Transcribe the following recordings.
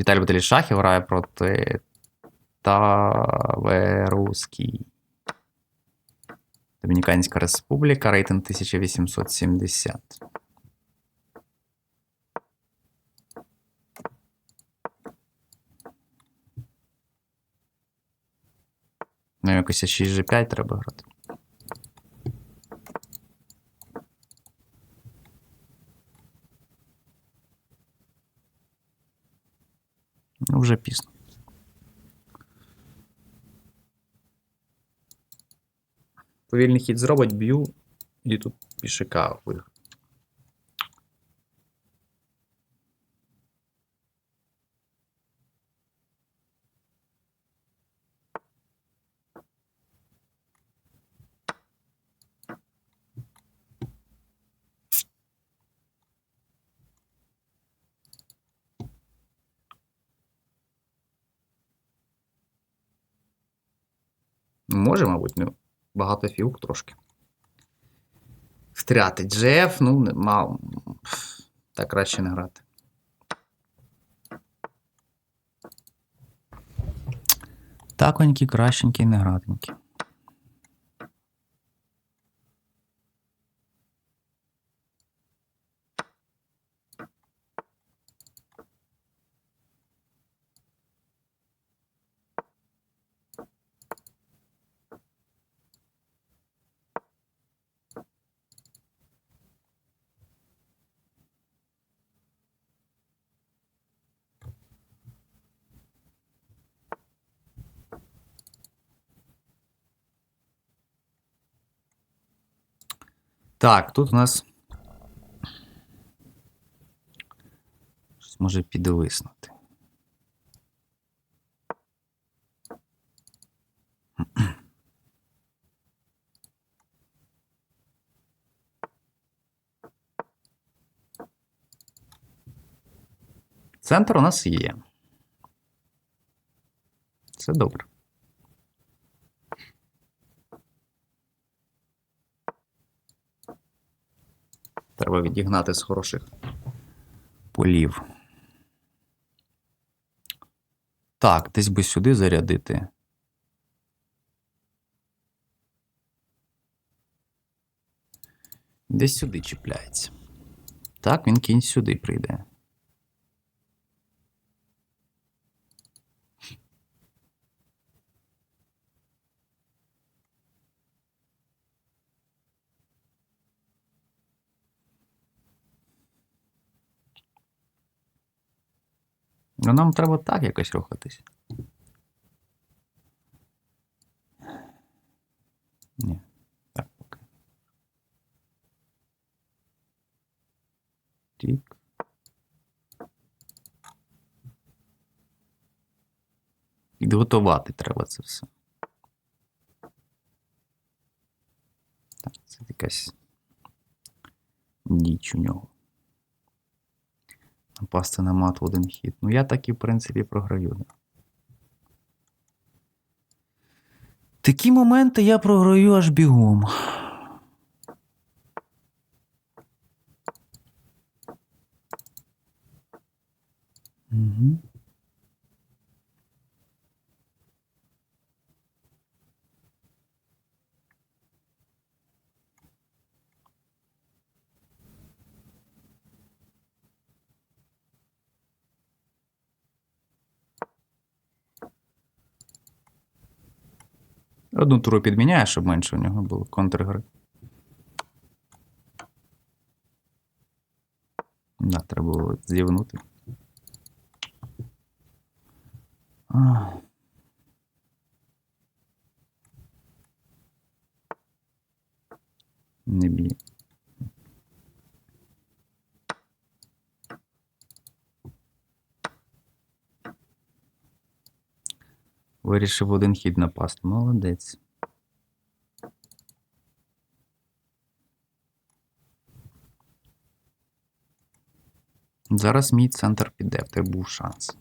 Віталій Баталій Шахів грає проти Таверуський. Домініканська республіка, рейтинг 1870. Ну, якось 6G5 треба грати. Вже пізно. Повільний хід зробить, б'ю, і тут пішака виграю. Може, мабуть, ну, багато фігур трошки. Втряти Джеф, ну, не- мало. Так краще не грати. Таконькі, кращенькі, не гратенькі. Так, тут у нас. Щось може підвиснути. Центр у нас є. Це добре. Відігнати з хороших полів. Так, десь би сюди зарядити. Десь сюди чіпляється. Так, він кінь сюди прийде. Ну, нам треба так якось рухатись. Ні, так поки. Тік. Підготувати треба це все. Так, це якась діч у нього. Напасти на мат в один хід. Ну, я так і, в принципі, програю. Такі моменти я програю аж бігом. Одну туру підміняє, щоб менше у нього було контргри. Да, треба було з'явнути. А. Не б'є. Вирішив один хід напасти. Молодець. Зараз мій центр піде, в тебе був шанс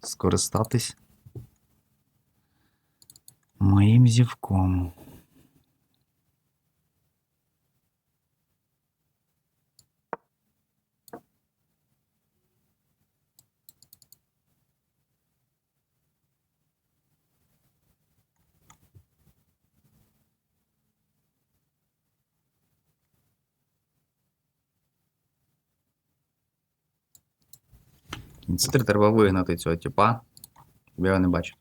скористатись моїм зівком. С3 треба вигнати цього типа. Я його не бачу.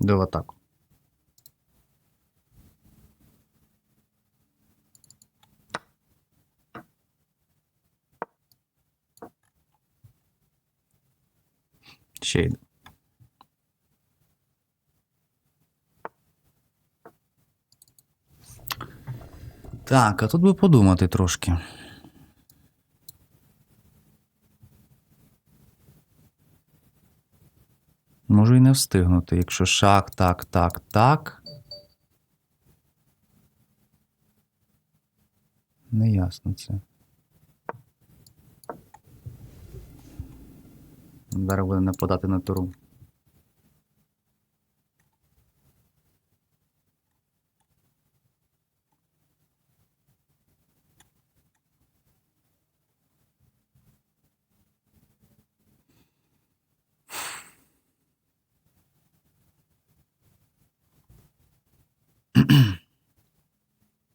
Йду в атаку. Ще йду. Так, а тут би подумати трошки. Можу і не встигнути, якщо шах, так, так, так. Неясно це. Зараз буде нападати на туру.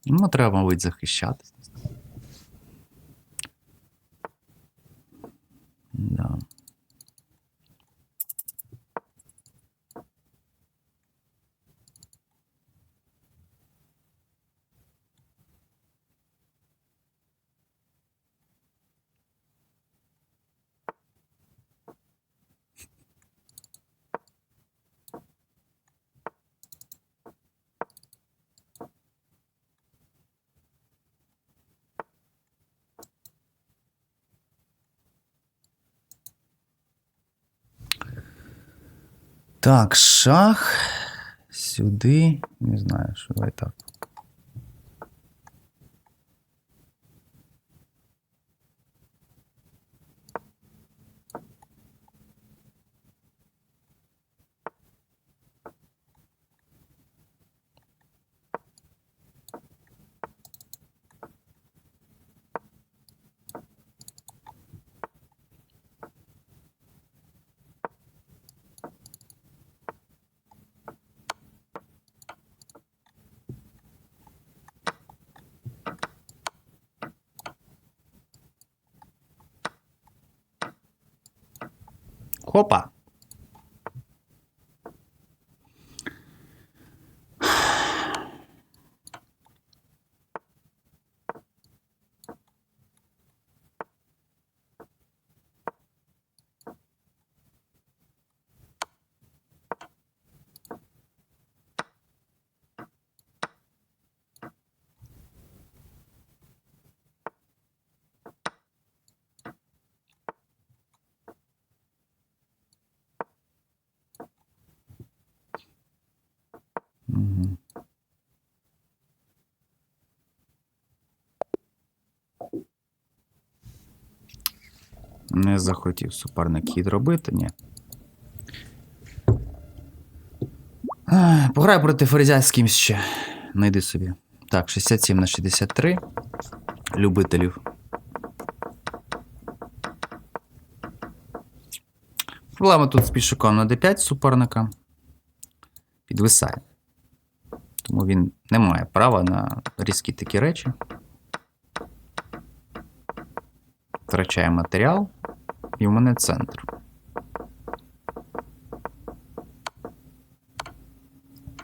Ну, треба, мабуть, захищатись. Да. Так, шах. Сюди. Не знаю, що давай так. opa, Не захотів суперник хід робити, ні. Пограю проти ферзя з кимсь ще. Найди собі. Так, 67 на 63. Любителів. Проблема тут з пішаком на d5 суперника. Підвисає. Тому він не має права на різкі такі речі. Втрачає матеріал. І в мене центр.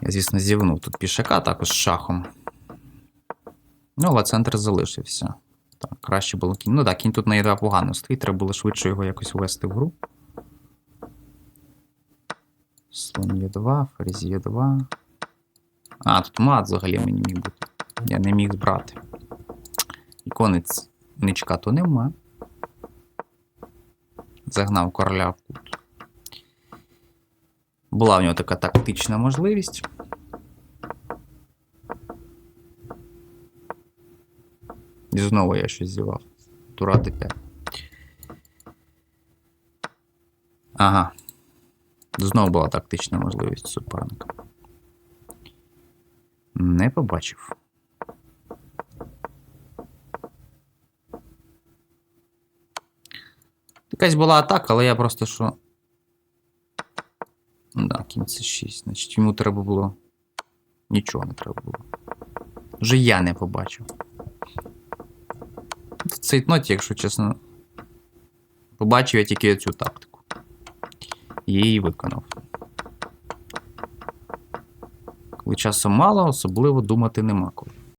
Я, звісно, зівнув тут пішака також шахом. Ну, але центр залишився. Так, краще було кінь. Ну так, кінь тут на Е2 погано стоїть, треба було швидше його якось ввести в гру. Слон Е2, ферзь Е2. А, тут мат взагалі мені міг бути. Я не міг збрати. І конець ничка то нема. Загнав короля в кут. Була в нього така тактична можливість. І знову я щось зівав. Тура d5. Ага. Знову була тактична можливість суперника. Не побачив. Якась була атака, але я просто що. Ну Да, кінь це 6. Значить, йому треба було. Нічого не треба було. Вже я не побачив. В цей ноті, якщо чесно. Побачив я тільки цю тактику. І її виконав. Коли часу мало, особливо думати нема коли.